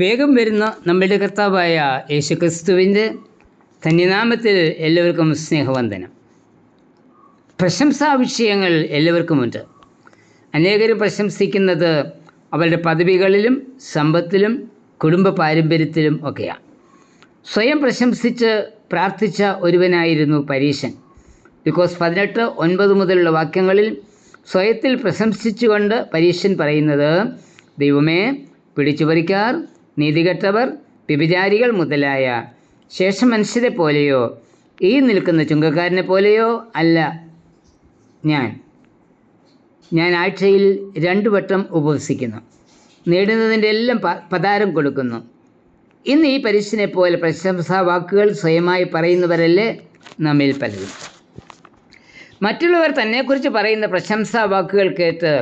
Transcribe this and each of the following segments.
വേഗം വരുന്ന നമ്മളുടെ കർത്താവായ യേശുക്രിസ്തുവിന്റെ ധന്യനാമത്തിൽ എല്ലാവർക്കും സ്നേഹവന്ദനം. പ്രശംസാ വിഷയങ്ങൾ എല്ലാവർക്കുമുണ്ട്. അനേകരും പ്രശംസിക്കുന്നത് അവരുടെ പദവികളിലും സമ്പത്തിലും കുടുംബ പാരമ്പര്യത്തിലും ഒക്കെയാണ്. സ്വയം പ്രശംസിച്ച് പ്രാർത്ഥിച്ച ഒരുവനായിരുന്നു പരീശൻ. ബിക്കോസ് പതിനെട്ട് ഒൻപത് മുതലുള്ള വാക്യങ്ങളിൽ സ്വയത്തിൽ പ്രശംസിച്ചുകൊണ്ട് പരീശൻ പറയുന്നത് ദൈവമേ പിടിച്ചുപറിക്കാർ നീതികെട്ടവർ വ്യഭിചാരികൾ മുതലായ ശേഷം മനുഷ്യരെ പോലെയോ ഈ നിൽക്കുന്ന ചുങ്കക്കാരനെ പോലെയോ അല്ല ഞാൻ. ഞാൻ ആഴ്ചയിൽ രണ്ടു വട്ടം ഉപവസിക്കുന്നു. നേടുന്നതിന്റെ എല്ലാം പതാരം കൊടുക്കുന്നു. ഇന്ന് ഈ പരീക്ഷനെ പോലെ പ്രശംസാ വാക്കുകൾ സ്വയമായി പറയുന്നവരല്ലേ നമ്മിൽ പലരും. മറ്റുള്ളവർ തന്നെക്കുറിച്ച് പറയുന്ന പ്രശംസാ വാക്കുകൾ കേട്ട്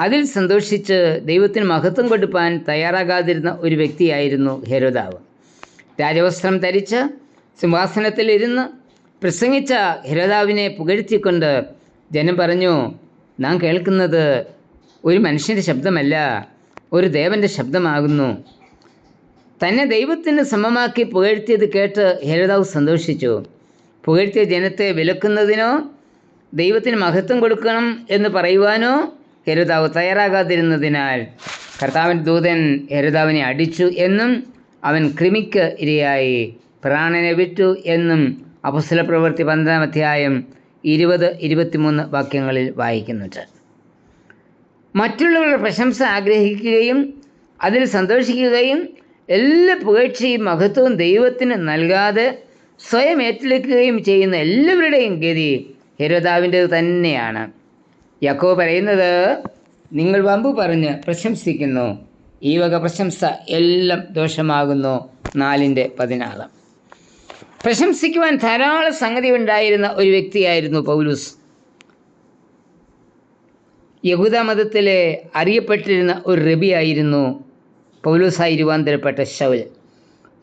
അതിൽ സന്തോഷിച്ച് ദൈവത്തിന് മഹത്വം കൊടുപ്പാൻ തയ്യാറാകാതിരുന്ന ഒരു വ്യക്തിയായിരുന്നു ഹെരോദാവ്. രാജവസ്ത്രം ധരിച്ച് സിംഹാസനത്തിലിരുന്ന് പ്രസംഗിച്ച ഹെരോദാവിനെ പുകഴ്ത്തിക്കൊണ്ട് ജനം പറഞ്ഞു നാം കേൾക്കുന്നത് ഒരു മനുഷ്യന്റെ ശബ്ദമല്ല ഒരു ദേവന്റെ ശബ്ദമാകുന്നു. തന്നെ ദൈവത്തിന് സമമാക്കി പുകഴ്ത്തിയത് കേട്ട് ഹെരോദാവ് സന്തോഷിച്ചു. പുകഴ്ത്തിയ ജനത്തെ വിലക്കുന്നതിനോ ദൈവത്തിന് മഹത്വം കൊടുക്കണം എന്ന് പറയുവാനോ ഹെരോദാവ് തയ്യാറാകാതിരുന്നതിനാൽ കർത്താവിൻ ദൂതൻ എരുതാവിനെ അടിച്ചു എന്നും അവൻ ക്രിമിക്ക് ഇരയായി. പ്രാണനെ വിറ്റു എന്നും അപസ്തല പ്രവൃത്തി പന്ത്രണ്ടാം അധ്യായം ഇരുപത് ഇരുപത്തിമൂന്ന് വാക്യങ്ങളിൽ വായിക്കുന്നുണ്ട്. മറ്റുള്ളവരുടെ പ്രശംസ ആഗ്രഹിക്കുകയും അതിൽ സന്തോഷിക്കുകയും എല്ലാ പുകഴ്ചയും മഹത്വവും ദൈവത്തിന് നൽകാതെ സ്വയം ഏറ്റെടുക്കുകയും ചെയ്യുന്ന എല്ലാവരുടെയും ഗതി ഹെരോദാവിന്റെത് തന്നെയാണ്. യാക്കോ പറയുന്നത് നിങ്ങൾ വമ്പു പറഞ്ഞ് പ്രശംസിക്കുന്നു. ഈ വക പ്രശംസ എല്ലാം ദോഷമാകുന്നു. നാലിന്റെ പതിനാറ്. പ്രശംസിക്കുവാൻ ധാരാളം സംഗതി ഉണ്ടായിരുന്ന ഒരു വ്യക്തിയായിരുന്നു പൗലൂസ്. യഹൂദ മതത്തിലെ അറിയപ്പെട്ടിരുന്ന ഒരു റബിയായിരുന്നു പൗലോസായി രൂപാന്തരപ്പെട്ട ശൗൽ.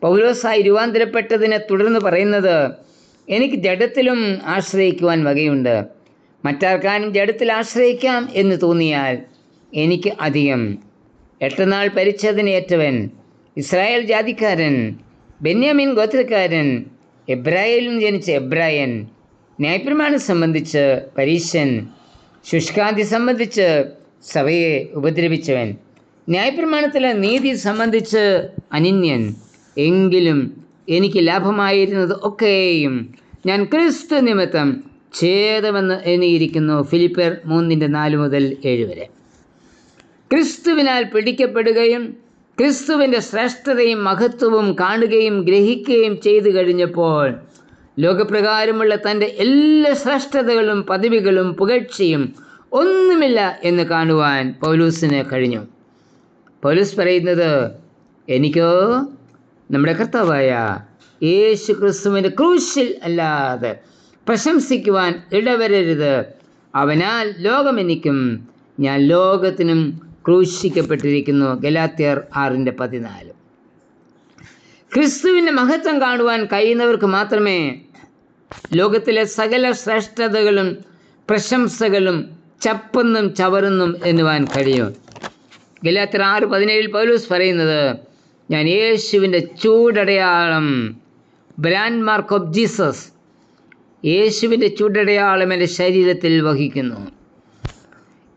പൗലോസായി രൂപാന്തരപ്പെട്ടതിനെ തുടർന്ന് പറയുന്നത് എനിക്ക് ജഡത്തിലും ആശ്രയിക്കുവാൻ വകയുണ്ട്. മറ്റാർക്കാനും ജഡത്തിൽ ആശ്രയിക്കാം എന്ന് തോന്നിയാൽ എനിക്ക് അധികം. എട്ടനാൾ പരിച്ഛേദനയേറ്റവൻ ഇസ്രായേൽ ജാതിക്കാരൻ ബെന്യാമിൻ ഗോത്രക്കാരൻ എബ്രായേലും ജനിച്ച എബ്രായൻ ന്യായപ്രമാണം സംബന്ധിച്ച് പരീശൻ ശുഷ്കാന്തി സംബന്ധിച്ച് സഭയെ ഉപദ്രവിച്ചവൻ ന്യായപ്രമാണത്തിലെ നീതി സംബന്ധിച്ച് അനിന്യൻ. എങ്കിലും എനിക്ക് ലാഭമായിരുന്നത് ഒക്കെയും ഞാൻ ക്രിസ്തു നിമിത്തം ഛേദമെന്ന് എണ്ണിയിരിക്കുന്നു ഫിലിപ്പർ മൂന്നിന്റെ നാല് മുതൽ ഏഴ് വരെ. ക്രിസ്തുവിനാൽ പിടിക്കപ്പെടുകയും ക്രിസ്തുവിന്റെ ശ്രേഷ്ഠതയും മഹത്വവും കാണുകയും ഗ്രഹിക്കുകയും ചെയ്തു കഴിഞ്ഞപ്പോൾ ലോകപ്രകാരമുള്ള തന്റെ എല്ലാ ശ്രേഷ്ഠതകളും പദവികളും പുകഴ്ചയും ഒന്നുമില്ല എന്ന് കാണുവാൻ പൗലൂസിന് കഴിഞ്ഞു. പൗലൂസ് പറയുന്നത് എനിക്കോ നമ്മുടെ കർത്താവായ യേശു ക്രിസ്തുവിന്റെ ക്രൂശിൽ അല്ലാതെ പ്രശംസിക്കുവാൻ ഇടവരരുത്. അവനാൽ ലോകമെനിക്കും ഞാൻ ലോകത്തിനും ക്രൂശിക്കപ്പെട്ടിരിക്കുന്നു. ഗലാത്തിയർ ആറിന്റെ പതിനാല്. ക്രിസ്തുവിന്റെ മഹത്വം കാണുവാൻ കഴിയുന്നവർക്ക് മാത്രമേ ലോകത്തിലെ സകല ശ്രേഷ്ഠതകളും പ്രശംസകളും ചപ്പെന്നും ചവറുന്നും എന്നുവാൻ കഴിയും. ഗലാത്യർ ആറ് പതിനേഴിൽ പൗലൂസ് പറയുന്നത് ഞാൻ യേശുവിന്റെ ചൂടടയാളം ബ്രാൻഡ് മാർക്ക് ഓഫ് ജീസസ് യേശുവിന്റെ ചുടടയാളം എന്റെ ശരീരത്തിൽ വഹിക്കുന്നു.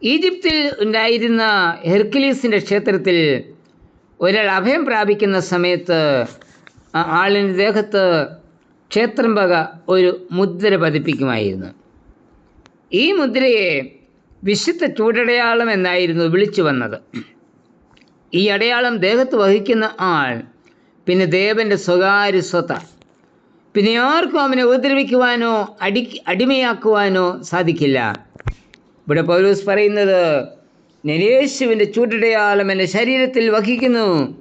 ഈജിപ്തിൽ ഉണ്ടായിരുന്ന ഹെർക്കിലീസിന്റെ ക്ഷേത്രത്തിൽ ഒരാൾ അഭയം പ്രാപിക്കുന്ന സമയത്ത് ആളിന്റെ ദേഹത്ത് ക്ഷേത്രം വക ഒരു മുദ്ര പതിപ്പിക്കുമായിരുന്നു. ഈ മുദ്രയെ വിശുദ്ധ ചൂടടയാളം എന്നായിരുന്നു വിളിച്ചു വന്നത്. ഈ അടയാളം ദേഹത്ത് വഹിക്കുന്ന ആൾ പിന്നെ ദേവന്റെ സ്വകാര്യ സ്വത്താണ് പിന്നെ ആർക്കും അവനെ ഉപദ്രവിക്കുവാനോ അടി അടിമയാക്കുവാനോ സാധിക്കില്ല. ഇവിടെ പൗലൂസ് പറയുന്നത് നരേശുവിന്റെ ചൂടടയാളം എന്റെ ശരീരത്തിൽ വഹിക്കുന്നു.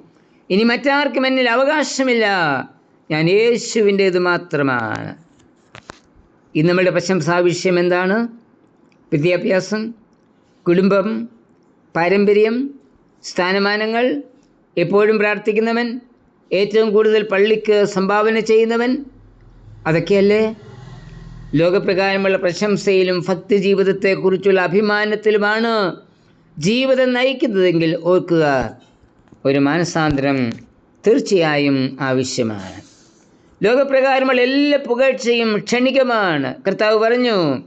ഇനി മറ്റാർക്കും എന്നിൽ അവകാശമില്ല. ഞാൻ യേശുവിന്റേത് മാത്രമാണ്. ഇന്ന് നമ്മുടെ പ്രശംസാ വിഷയം എന്താണ്? വിദ്യാഭ്യാസം കുടുംബം പാരമ്പര്യം സ്ഥാനമാനങ്ങൾ എപ്പോഴും പ്രാർത്ഥിക്കുന്നവൻ ഏറ്റവും കൂടുതൽ പള്ളിക്ക് സംഭാവന ചെയ്യുന്നവൻ അതൊക്കെയല്ലേ? ലോകപ്രകാരമുള്ള പ്രശംസയിലും ഭക്തി ജീവിതത്തെക്കുറിച്ചുള്ള അഭിമാനത്തിലുമാണ് ജീവിതം നയിക്കുന്നതെങ്കിൽ ഓർക്കുക ഒരു മാനസാന്തരം തീർച്ചയായും ആവശ്യമാണ്. ലോകപ്രകാരമുള്ള എല്ലാ പുകഴ്ചയും ക്ഷണികമാണ്. കർത്താവ് പറഞ്ഞു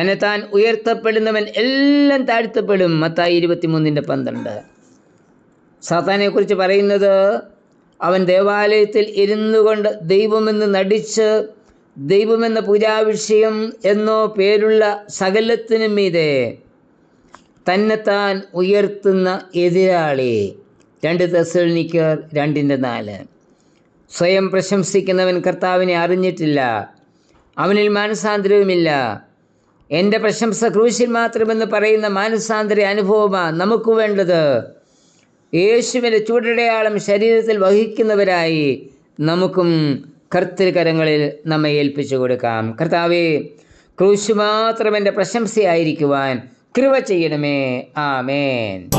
തന്നെ താൻ ഉയർത്തപ്പെടുന്നവൻ എല്ലാം താഴ്ത്തപ്പെടും. മത്തായി ഇരുപത്തിമൂന്നിന്റെ പന്ത്രണ്ട്. സാത്താനെക്കുറിച്ച് പറയുന്നത് അവൻ ദേവാലയത്തിൽ ഇരുന്നു കൊണ്ട് ദൈവമെന്ന് നടിച്ച് ദൈവമെന്ന പൂജാവിഷയം എന്നോ പേരുള്ള സകലത്തിനും മീതെ തന്നെത്താൻ ഉയർത്തുന്ന എതിരാളി. രണ്ട് തെസൽനിക്കർ രണ്ടിന്റെ നാല്. സ്വയം പ്രശംസിക്കുന്നവൻ കർത്താവിനെ അറിഞ്ഞിട്ടില്ല. അവനിൽ മാനസാന്തരവുമില്ല. എന്റെ പ്രശംസ ക്രൂശിൽ മാത്രമെന്ന് പറയുന്ന മാനസാന്തര അനുഭവമാണ് നമുക്ക് വേണ്ടത്. യേശുവിന്റെ ചൂടടയാളം ശരീരത്തിൽ വഹിക്കുന്നവരായി നമുക്കും കർത്തൃകരങ്ങളിൽ നമ്മെ ഏൽപ്പിച്ചു കൊടുക്കാം. കർത്താവേ ക്രൂശ് മാത്രം എന്റെ പ്രശംസയായിരിക്കുവാൻ കൃപ ചെയ്യണമേ. ആമേൻ.